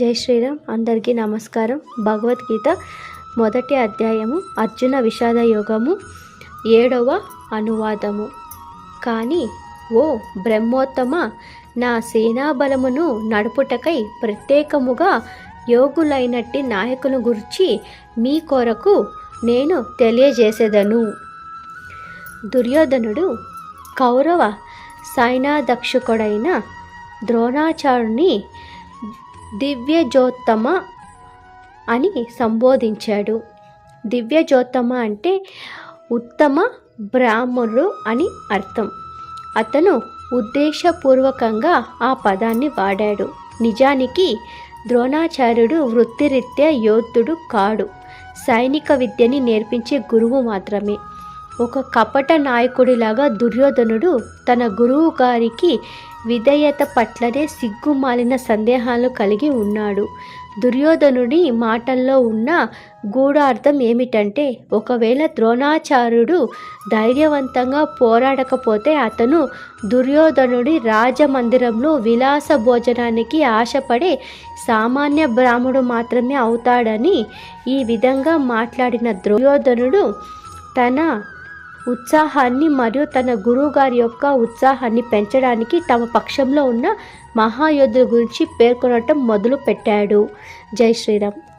జై శ్రీరామ్. అందరికీ నమస్కారం. భగవద్గీత మొదటి అధ్యాయము అర్జున విషాద యోగము ఏడవ అనువాదము. కానీ ఓ బ్రహ్మోత్తమ నా సేనాబలమును నడుపుటకై ప్రత్యేకముగా యోగులైనట్టి నాయకుని గురించి మీ కొరకు నేను తెలియజేసేదను. దుర్యోధనుడు కౌరవ సైనాధ్యక్షుడైన ద్రోణాచార్యుని దివ్యజోత్తమ అని సంబోధించాడు. దివ్యజోత్తమ అంటే ఉత్తమ బ్రాహ్మణుడు అని అర్థం. అతను ఉద్దేశపూర్వకంగా ఆ పదాన్ని వాడాడు. నిజానికి ద్రోణాచార్యుడు వృత్తిరీత్యా యోధుడు కాడు. సైనిక విద్యని నేర్పించే గురువు మాత్రమే. ఒక కపట నాయకుడిలాగా దుర్యోధనుడు తన గురువు గారికి విధేయత పట్లనే సిగ్గుమాలిన సందేహాలు కలిగి ఉన్నాడు. దుర్యోధనుడి మాటల్లో ఉన్న గూఢార్థం ఏమిటంటే ఒకవేళ ద్రోణాచార్యుడు ధైర్యవంతంగా పోరాడకపోతే అతను దుర్యోధనుడి రాజమందిరంలో విలాస భోజనానికి ఆశపడే సామాన్య బ్రాహ్మడు మాత్రమే అవుతాడని ఈ విధంగా మాట్లాడిన దుర్యోధనుడు తన ఉత్సాహాన్ని మరియు తన గురువుగారి యొక్క ఉత్సాహాన్ని పెంచడానికి తమ పక్షంలో ఉన్న మహాయోధుల గురించి పేర్కొనటం మొదలు పెట్టాడు జై శ్రీరామ్.